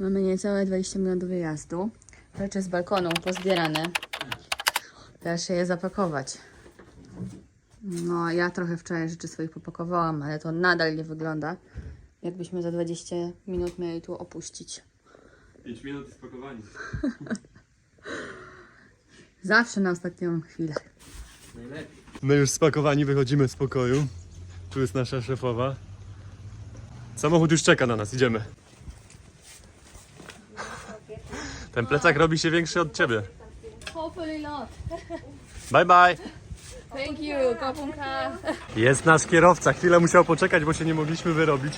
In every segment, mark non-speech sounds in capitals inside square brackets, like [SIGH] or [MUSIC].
Mamy niecałe 20 minut do wyjazdu. Rzeczy z balkonu pozbierane. Teraz się je zapakować. No, ja trochę wczoraj rzeczy swoich popakowałam, ale to nadal nie wygląda, jakbyśmy za 20 minut mieli tu opuścić. 5 minut i spakowani. [LAUGHS] Zawsze na ostatnią chwilę. Najlepiej. My już spakowani wychodzimy z pokoju. Tu jest nasza szefowa. Samochód już czeka na nas, idziemy. Ten plecak robi się większy od ciebie. Hopefully not. Bye bye. Thank you, kopunka. Jest nasz kierowca. Chwilę musiał poczekać, bo się nie mogliśmy wyrobić.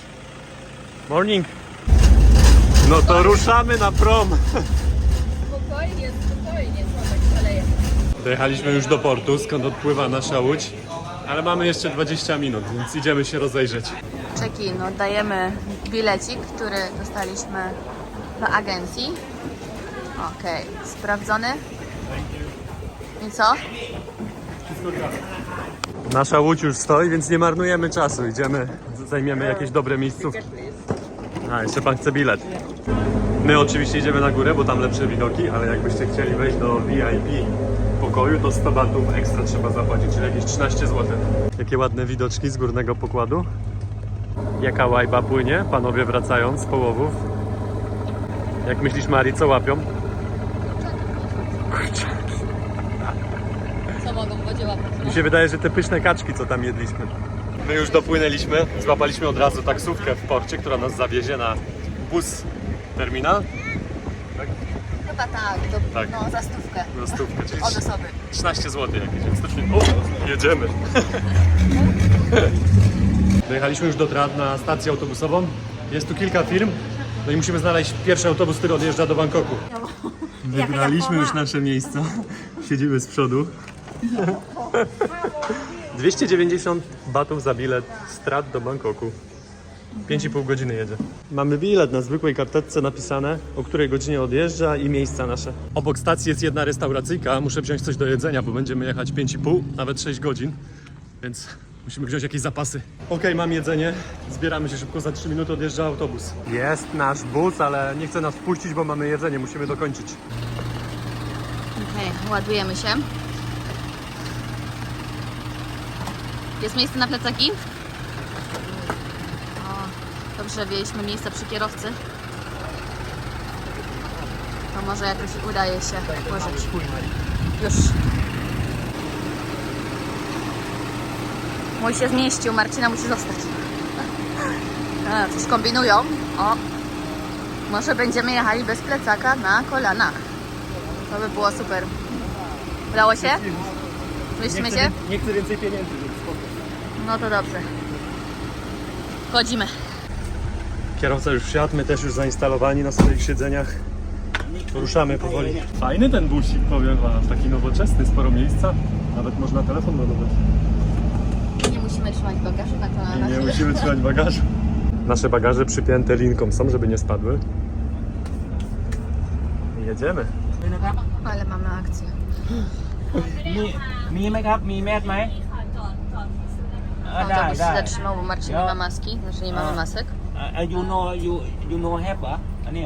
Morning. No to ruszamy na prom. Spokojnie, spokojnie, tak szaleje. Dojechaliśmy już do portu, skąd odpływa nasza łódź. Ale mamy jeszcze 20 minut, więc idziemy się rozejrzeć. Check-in, oddajemy bilecik, który dostaliśmy w agencji. Okej, sprawdzony. I co? Nasza łódź już stoi, więc nie marnujemy czasu. Idziemy, zajmiemy jakieś dobre miejscówki. A, jeszcze pan chce bilet. My oczywiście idziemy na górę, bo tam lepsze widoki, ale jakbyście chcieli wejść do VIP pokoju, to 100 batów ekstra trzeba zapłacić, czyli jakieś 13 zł. Jakie ładne widoczki z górnego pokładu. Jaka łajba płynie, panowie wracając z połowów. Jak myślisz, Mari, co łapią? Co mogą wodzie łapać? Mi się wydaje, że te pyszne kaczki, co tam jedliśmy. My już dopłynęliśmy, złapaliśmy od razu taksówkę w porcie, która nas zawiezie na bus terminal. Chyba tak, do, Tak. no za stówkę. Na stówkę, czyli Od osoby. 13 zł jakieś, więc to się... O, jedziemy. [LAUGHS] Dojechaliśmy już do Trad na stację autobusową. Jest tu kilka firm. No i musimy znaleźć pierwszy autobus, który odjeżdża do Bangkoku. Wybraliśmy już nasze miejsca. Siedzimy z przodu. 290 batów za bilet strat do Bangkoku. 5,5 godziny jedzie. Mamy bilet na zwykłej karteczce napisane, o której godzinie odjeżdża i miejsca nasze. Obok stacji jest jedna restauracyjka. Muszę wziąć coś do jedzenia, bo będziemy jechać 5,5, nawet 6 godzin. Więc musimy wziąć jakieś zapasy. Okej, mam jedzenie. Zbieramy się szybko, za 3 minuty odjeżdża autobus. Jest nasz bus, ale nie chce nas wpuścić, bo mamy jedzenie. Musimy dokończyć. Okej, ładujemy się. Jest miejsce na plecaki? O, dobrze, wzięliśmy miejsce przy kierowcy. To może jakoś udaje się włożyć. Już. Mój się zmieścił, Marcina musi zostać. A, coś kombinują. O, może będziemy jechali bez plecaka na kolanach. To by było super. Udało się? Zmieścimy się? Nie chcę więcej pieniędzy, więc spoko. No to dobrze. Chodzimy. Kierowca już wsiadł, my też już zainstalowani na swoich siedzeniach. Ruszamy powoli. Fajny ten busik, powiem wam. Taki nowoczesny, sporo miejsca. Nawet można telefon ładować Nie musimy trzymać bagażu na I kolanach. nie musimy trzymać bagażu. Nasze bagaże przypięte linką są, żeby nie spadły. I jedziemy. Ale mamy akcję. มีมีไหมครับ มีแมสไหมอ่าได้ Autobus się ได้ zatrzymał, bo Marcin nie ma maski. Znaczy nie mamy masek.อ่า you know you you know have เหรออันนี้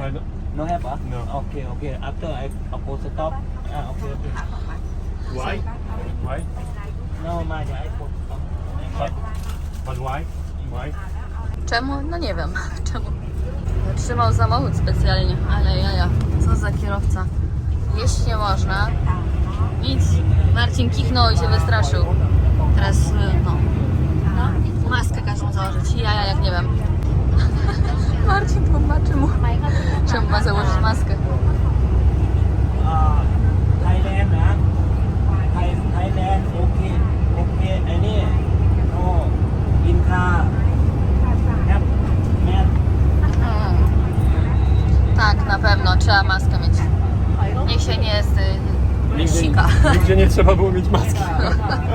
no have เหรอ No. โอเคโอเค after I I post stop อ่าโอเคโอเค Why? Why? no มาเดี๋ยว I post stop But, but why? Why? Czemu? No nie wiem. [LAUGHS] Czemu? Trzymał samochód specjalnie, ale jaja. Co za kierowca. Jeść nie można. Nic. Marcin kichnął i się wystraszył. Teraz, y, no. no maskę każą założyć. Jaja jak nie wiem. [LAUGHS] Marcin tłumaczy mu, [LAUGHS] czemu ma założyć maskę. อ่าไทยแลนด์นะไทยไทยแลนด์โอเคโอเคไอ้นี่โ Tak, na pewno trzeba maskę mieć. Niech się nie jest y, sika. nigdzie nie trzeba było mieć maski.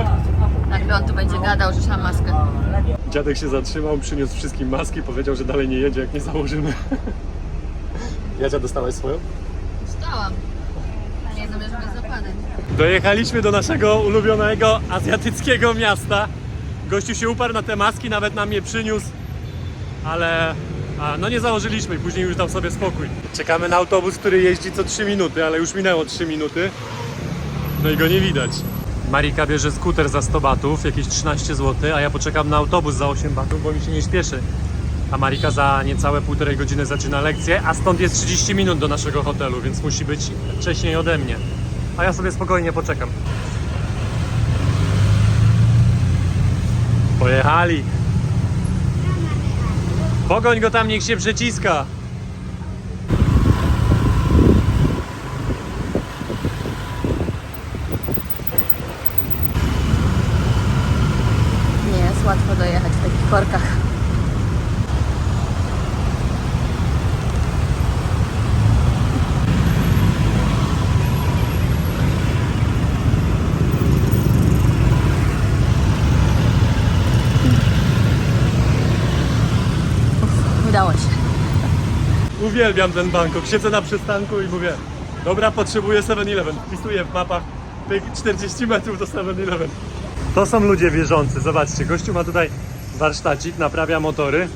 [LAUGHS] Jakby on tu będzie gadał, że trzeba maskę. Dziadek się zatrzymał, przyniósł wszystkim maski, powiedział, że dalej nie jedzie, jak nie założymy. Jadzia, dostałaś swoją? Stałam. Nie zamierzam być zakładem. Dojechaliśmy do naszego ulubionego azjatyckiego miasta. Gościu się uparł na te maski, nawet nam je przyniósł, ale, A, no nie założyliśmy później już dał sobie spokój. Czekamy na autobus, który jeździ co 3 minuty, ale już minęło 3 minuty. No i go nie widać. Marika bierze skuter za 100 batów, jakieś 13 zł, a ja poczekam na autobus za 8 batów, bo mi się nie śpieszy. A Marika za niecałe półtorej godziny zaczyna lekcję, a stąd jest 30 minut do naszego hotelu, więc musi być wcześniej ode mnie. A ja sobie spokojnie poczekam. Pojechali. Pogoń go tam, niech się przeciska. Nie jest łatwo dojechać w takich korkach. Uff, Udało się. Uwielbiam ten Bangkok. Siedzę na przystanku i mówię, dobra, potrzebuję 7-Eleven. Wpisuję w mapach tych 40 metrów do 7-Eleven. To są ludzie wierzący. Zobaczcie, gościu ma tutaj warsztacik, naprawia motory,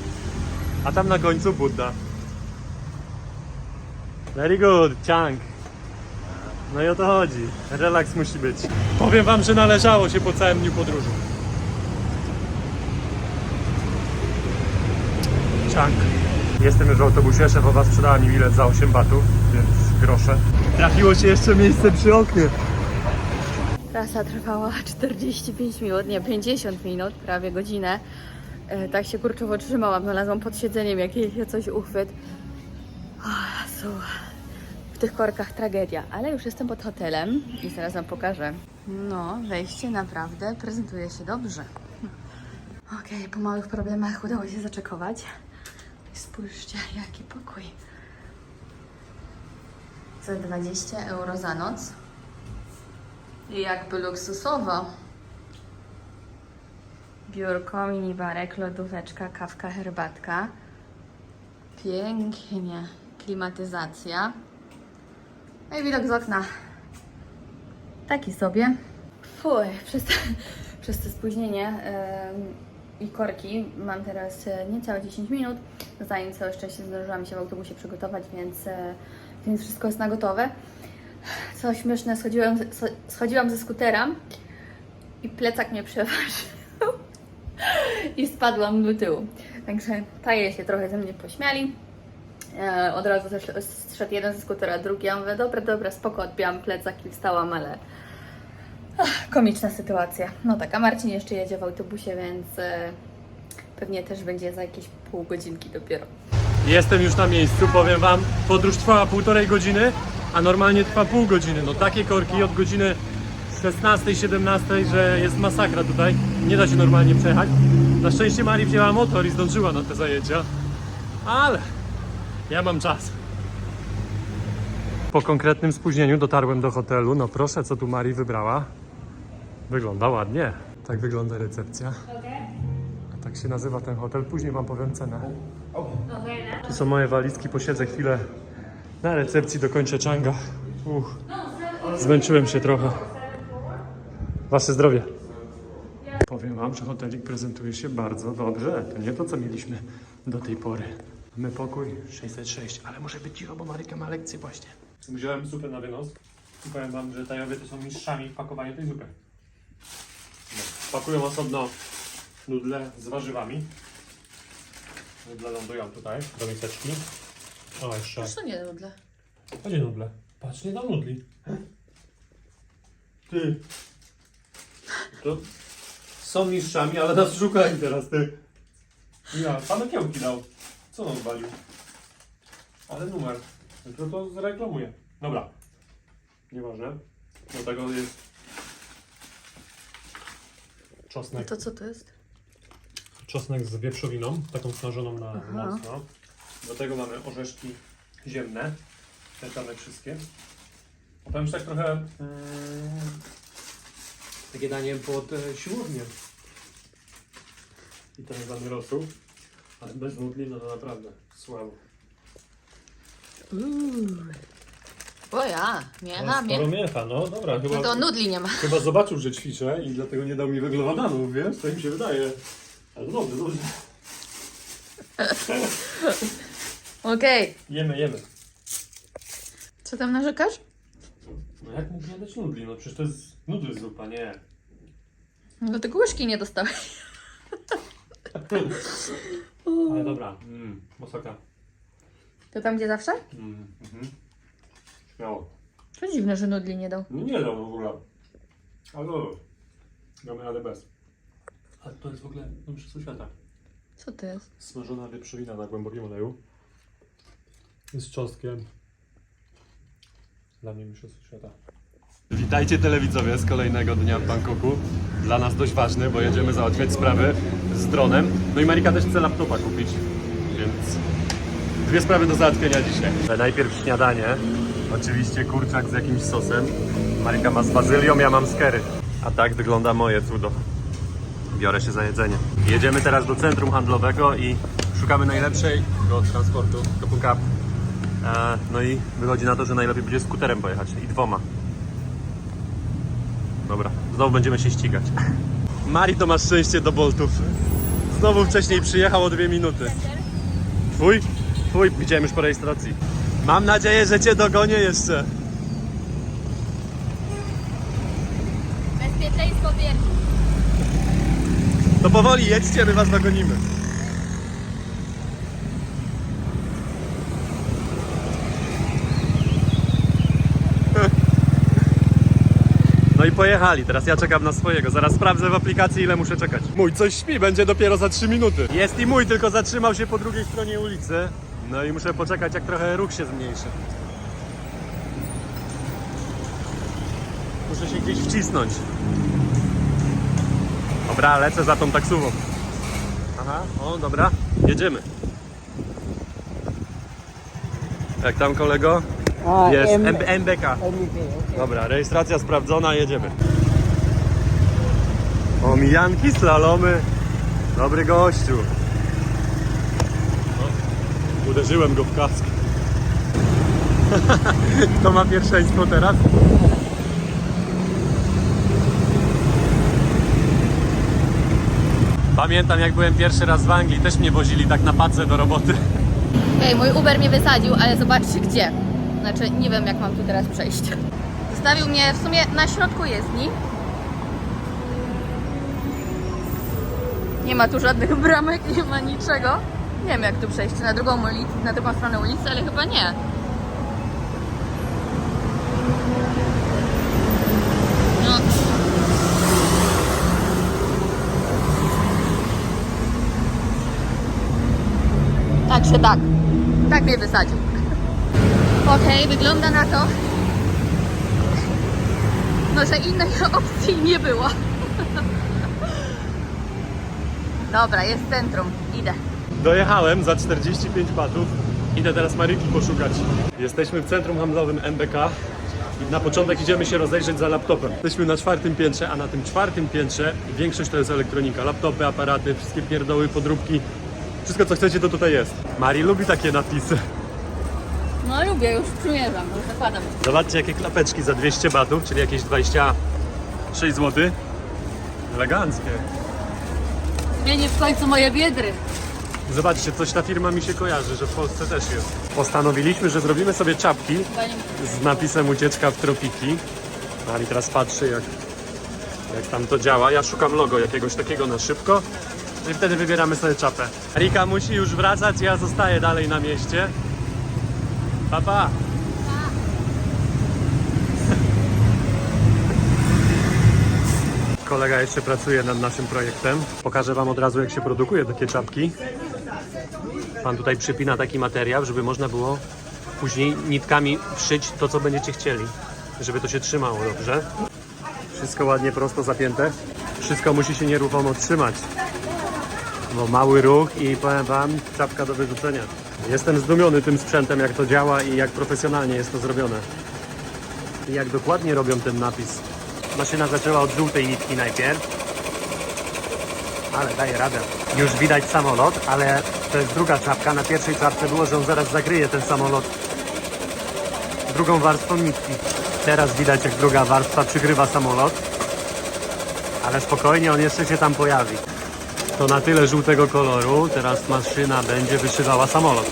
a tam na końcu Buddha. Very good, Chang. No i o to chodzi. Relaks musi być. Powiem wam, że należało się po całym dniu podróży. Chang. Jestem już w autobusie, szefowa sprzedała mi bilet za 8 batów, więc grosze. Trafiło się jeszcze miejsce przy oknie. Trasa trwała 45 minut, nie 50 minut, prawie godzinę. E, Tak się kurczowo trzymałam, znalazłam pod siedzeniem jakiś coś uchwyt. O Jezu, w tych korkach tragedia, ale już jestem pod hotelem i zaraz Wam pokażę. No, wejście naprawdę prezentuje się dobrze. Okej, po małych problemach udało się zaczekować. Spójrzcie, [LAUGHS] jaki pokój. Za 20 euro za noc. I jakby luksusowo. Biurko, minibarek, lodóweczka, kawka, herbatka. Pięknie. Klimatyzacja. No i widok z okna. Taki sobie. Fuj, przez, [LAUGHS] przez to spóźnienie em, i korki mam teraz e, niecałe 10 minut. Zanim całe szczęście zdążyłam się w autobusie przygotować, więc, e, więc wszystko jest na gotowe. Co śmieszne, schodziłam, scho- schodziłam ze skutera i plecak mnie przeważył [LAUGHS] i spadłam do tyłu. Także taje się trochę ze mnie pośmiali. E, od razu też zszedł jeden ze skutera, drugi. Ja mówię, dobra, dobra, spoko, odbiłam plecak i wstałam, ale Ach, komiczna sytuacja. No tak, a Marcin jeszcze jedzie w autobusie, więc e, pewnie też będzie za jakieś pół godzinki dopiero. Jestem już na miejscu, powiem wam, podróż trwała półtorej godziny, a normalnie trwa pół godziny. No takie korki od godziny 16-17, że jest masakra tutaj. Nie da się normalnie przejechać. Na szczęście Mari wzięła motor i zdążyła na te zajęcia, ale ja mam czas. Po konkretnym spóźnieniu dotarłem do hotelu. No proszę, co tu Mari wybrała. Wygląda ładnie. Tak wygląda recepcja. A tak się nazywa ten hotel. Później wam powiem cenę. Tu są moje walizki, posiedzę chwilę na recepcji, dokończę czanga. Uch. Zmęczyłem się trochę. Wasze zdrowie. Powiem wam, że hotelik prezentuje się bardzo dobrze. To nie to, co mieliśmy do tej pory. Mamy pokój 606, ale muszę być cicho, bo Maryka ma lekcję właśnie. Wziąłem zupę na wynos i powiem wam, że Tajowie to są mistrzami w pakowaniu tej zupy. No, Pakują osobno nudle z warzywami. Nudle lądują tutaj, do miseczki. O, jeszcze. to nie nudle. A gdzie nudle? Patrz, nie dam nudli. Ty. To są mistrzami, ale nas szukali teraz, ty. Ja, pan kiełki dał. Co on walił? Ale numer. Jutro to zreklamuję. Dobra. Nieważne. Do tego jest czosnek. To co to jest? czosnek z wieprzowiną, taką smażoną na Aha. mocno. Do tego mamy orzeszki ziemne, te same wszystkie. A powiem, że tak trochę mm, takie danie pod e, siłownię. I ten dany rosół, ale bez nudli, no to naprawdę słabo. O ja, miecha, No, miecha. sporo miecha, no dobra, chyba, No to nudli nie ma. chyba zobaczył, że ćwiczę i dlatego nie dał mi węglowodanów, wiesz, to mi się wydaje. Ale dobrze, dobrze. [LAUGHS] Okej. Jemy, jemy. Co tam narzekasz? No jak mógł nie dać nudli? No przecież to jest nudl zupa, nie. No tylko łyżki nie dostałeś. [LAUGHS] Ale dobra. Mmm, masaka. To tam gdzie zawsze? Mm, mhm. Śmiało. To dziwne, że nudli nie dał. No nie dam w ogóle. Ale dobra. Damy radę bez. Ale to jest w ogóle no mistrzostwo świata. Co to jest? Smażona wieprzowina na głębokim oleju. Z czosnkiem. Dla mnie mistrzostwo świata. Witajcie telewidzowie z kolejnego dnia w Bangkoku. Dla nas dość ważny, bo jedziemy załatwiać sprawy z dronem. No i Marika też chce laptopa kupić, więc dwie sprawy do załatwienia dzisiaj. Najpierw śniadanie. Oczywiście kurczak z jakimś sosem. Marika ma z bazylią, ja mam z curry. A tak wygląda moje cudo. Biorę się za jedzenie. Jedziemy teraz do centrum handlowego i szukamy transportu do pick-up. E, no i wychodzi na to, że najlepiej będzie skuterem pojechać i dwoma. Dobra, znowu będziemy się ścigać. [LAUGHS] Mari to ma szczęście do boltów. Znowu wcześniej przyjechał o dwie minuty. Twój? Twój, widziałem już po rejestracji. Mam nadzieję, że cię dogonię jeszcze. Bezpieczeństwo pierwsze. To powoli jedźcie, my was dogonimy. No i pojechali, teraz ja czekam na swojego. Zaraz sprawdzę w aplikacji ile muszę czekać. Mój coś śpi, będzie dopiero za 3 minuty. Jest i mój, tylko zatrzymał się po drugiej stronie ulicy. No i muszę poczekać jak trochę ruch się zmniejszy. Muszę się gdzieś wcisnąć. Dobra, lecę za tą taksówą. Aha, o dobra, jedziemy. Jak tam kolego? Jest M- MBK. Dobra, rejestracja sprawdzona, jedziemy. O, mijanki, slalomy. Dobry gościu. Uderzyłem go w kask. [LAUGHS] Kto ma pierwszeństwo teraz? Pamiętam jak byłem pierwszy raz w Anglii, też mnie wozili tak na pacę do roboty. Ej, mój Uber mnie wysadził, ale zobaczcie gdzie. Znaczy, nie wiem jak mam tu teraz przejść. Zostawił mnie w sumie na środku jezdni. Nie ma tu żadnych bramek, nie ma niczego. Nie wiem jak tu przejść, na drugą ulicę, na drugą stronę ulicy, ale chyba nie. No. Także tak. Tak mnie wysadził. [LAUGHS] Okej, wygląda na to, [LAUGHS] no, że innej [LAUGHS] opcji nie było. Dobra, jest centrum. Idę. Dojechałem za 45 batów. Idę teraz Maryki poszukać. Jesteśmy w centrum handlowym MBK i na początek idziemy się rozejrzeć za laptopem. Jesteśmy na czwartym piętrze, a na tym czwartym piętrze większość to jest elektronika. Laptopy, aparaty, wszystkie pierdoły, podróbki. Wszystko co chcecie to tutaj jest. Mari lubi takie napisy. No lubię, już przymierzam, już zakładam. Zobaczcie jakie klapeczki za 200 batów, czyli jakieś 26 zł. Eleganckie. Zmienię w końcu moje biedry. Zobaczcie, coś ta firma mi się kojarzy, że w Polsce też jest. Postanowiliśmy, że zrobimy sobie czapki z napisem ucieczka w tropiki. Ali teraz patrzy jak, jak tam to działa. Ja szukam logo jakiegoś takiego na szybko. No i wtedy wybieramy sobie czapę. Rika musi już wracać, ja zostaję dalej na mieście. Pa, pa. Kolega jeszcze pracuje nad naszym projektem. Pokażę Wam od razu, jak się produkuje takie czapki. Pan tutaj przypina taki materiał, żeby można było później nitkami wszyć to, co będziecie chcieli. Żeby to się trzymało dobrze. Wszystko ładnie prosto zapięte. Wszystko musi się nieruchomo trzymać. Bo mały ruch i powiem Wam, czapka do wyrzucenia. Jestem zdumiony tym sprzętem, jak to działa i jak profesjonalnie jest to zrobione. I jak dokładnie robią ten napis. Maszyna zaczęła od żółtej nitki najpierw. Ale daje radę. Już widać samolot, ale to jest druga czapka. Na pierwszej czapce było, że on zaraz zagryje ten samolot drugą warstwą nitki. Teraz widać, jak druga warstwa przykrywa samolot. Ale spokojnie, on jeszcze się tam pojawi. to na tyle żółtego koloru. Teraz maszyna będzie wyszywała samolot.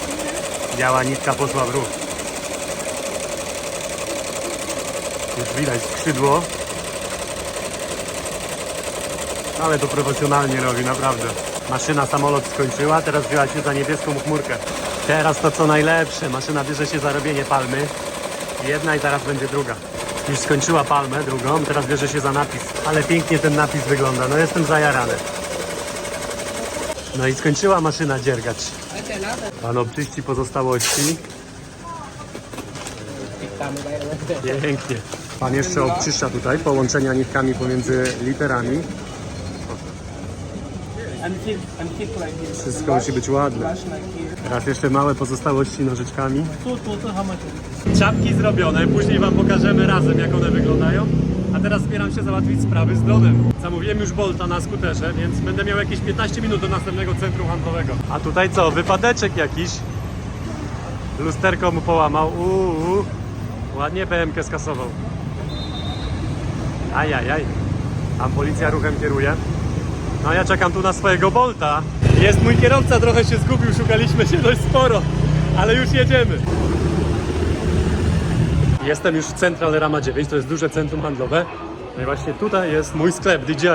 Biała nitka poszła w ruch. Już widać skrzydło. Ale to profesjonalnie robi, naprawdę. Maszyna samolot skończyła, teraz wzięła się za niebieską chmurkę. Teraz to co najlepsze, maszyna bierze się za robienie palmy. Jedna i teraz będzie druga. Już skończyła palmę, drugą, teraz bierze się za napis. Ale pięknie ten napis wygląda, no jestem zajarany. No i skończyła maszyna dziergać. Pan obczyści pozostałości. Pięknie. Pan jeszcze obczyszcza tutaj połączenia nitkami pomiędzy literami. Wszystko musi być ładne. Teraz jeszcze małe pozostałości nożyczkami. Czapki zrobione, później Wam pokażemy razem jak one wyglądają. A teraz zbieram się załatwić sprawy z dronem. Zamówiłem już Bolta na skuterze, więc będę miał jakieś 15 minut do następnego centrum handlowego. A tutaj co, wypadeczek jakiś. Lusterko mu połamał. Uuu, ładnie BMK skasował. Ajajaj. Tam policja ruchem kieruje. No ja czekam tu na swojego Bolta. Jest mój kierowca, trochę się zgubił, szukaliśmy się dość sporo, ale już jedziemy. Jestem już w Central Rama 9, to jest duże centrum handlowe. No i właśnie tutaj jest mój sklep DJI.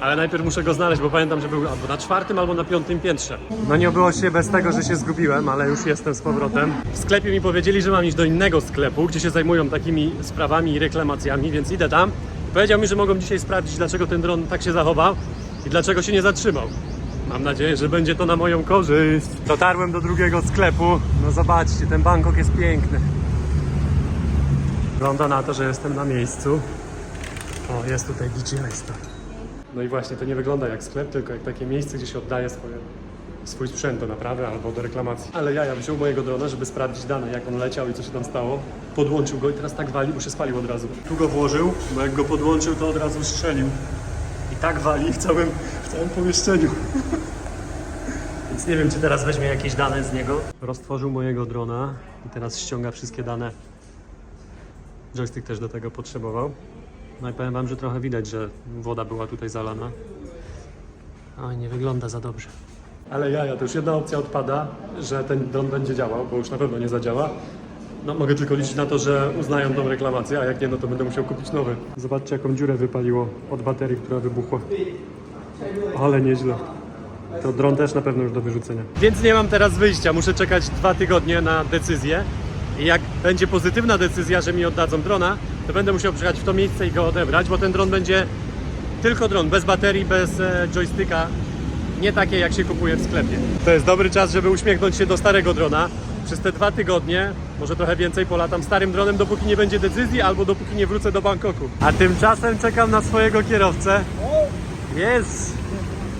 Ale najpierw muszę go znaleźć, bo pamiętam, że był albo na czwartym, albo na piątym piętrze. No nie obyło się bez tego, że się zgubiłem, ale już jestem z powrotem. W sklepie mi powiedzieli, że mam iść do innego sklepu, gdzie się zajmują takimi sprawami i reklamacjami, więc idę tam. Powiedział mi, że mogą dzisiaj sprawdzić, dlaczego ten dron tak się zachował i dlaczego się nie zatrzymał. Mam nadzieję, że będzie to na moją korzyść. Dotarłem do drugiego sklepu. No zobaczcie, ten Bangkok jest piękny. Wygląda na to, że jestem na miejscu. O, jest tutaj Store. No i właśnie, to nie wygląda jak sklep, tylko jak takie miejsce, gdzie się oddaje swoje, swój sprzęt do naprawy albo do reklamacji. Ale ja, ja wziął mojego drona, żeby sprawdzić dane, jak on leciał i co się tam stało. Podłączył go i teraz tak wali, bo się spalił od razu. Tu go włożył, bo jak go podłączył, to od razu strzelił. Tak wali w całym, w całym pomieszczeniu. [LAUGHS] Więc nie wiem, czy teraz weźmie jakieś dane z niego. Roztworzył mojego drona i teraz ściąga wszystkie dane Joystick też do tego potrzebował. No i powiem Wam, że trochę widać, że woda była tutaj zalana. Oj, nie wygląda za dobrze. Ale jaja, to już jedna opcja odpada, że ten dron będzie działał, bo już na pewno nie zadziała. No mogę tylko liczyć na to, że uznają tą reklamację, a jak nie, no to będę musiał kupić nowy. Zobaczcie, jaką dziurę wypaliło od baterii, która wybuchła. Ale nieźle. To dron też na pewno już do wyrzucenia. Więc nie mam teraz wyjścia, muszę czekać dwa tygodnie na decyzję. I jak będzie pozytywna decyzja, że mi oddadzą drona, to będę musiał przyjechać w to miejsce i go odebrać, bo ten dron będzie tylko dron, bez baterii, bez e, joysticka. Nie takie jak się kupuje w sklepie. To jest dobry czas, żeby uśmiechnąć się do starego drona. Przez te dwa tygodnie, może trochę więcej, polatam starym dronem, dopóki nie będzie decyzji albo dopóki nie wrócę do Bangkoku. A tymczasem czekam na swojego kierowcę. Jest!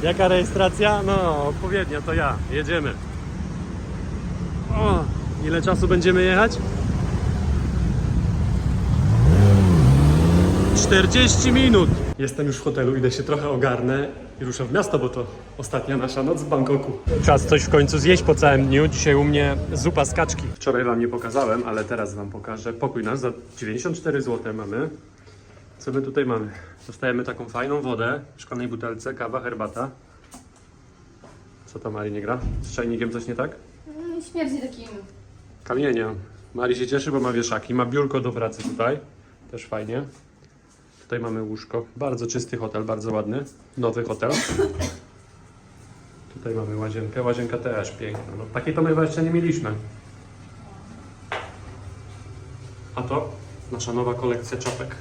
Jaka rejestracja? No, odpowiednia, to ja. Jedziemy. O, ile czasu będziemy jechać? 40 minut. Jestem już w hotelu, idę się trochę ogarnę i ruszę w miasto, bo to ostatnia nasza noc w Bangkoku. Czas coś w końcu zjeść po całym dniu. Dzisiaj u mnie zupa z kaczki. Wczoraj wam nie pokazałem, ale teraz wam pokażę. Pokój nasz za 94 zł mamy. Co my tutaj mamy? Dostajemy taką fajną wodę w szklanej butelce, kawa, herbata. Co to Mari nie gra? Z czajnikiem coś nie tak? Śmierdzi takim. Kamienia. Mari się cieszy, bo ma wieszaki. Ma biurko do pracy tutaj. Też fajnie. Tutaj mamy łóżko. Bardzo czysty hotel, bardzo ładny. Nowy hotel. Tutaj mamy łazienkę. Łazienka też piękna. No, takiej to my chyba jeszcze nie mieliśmy. A to nasza nowa kolekcja czapek.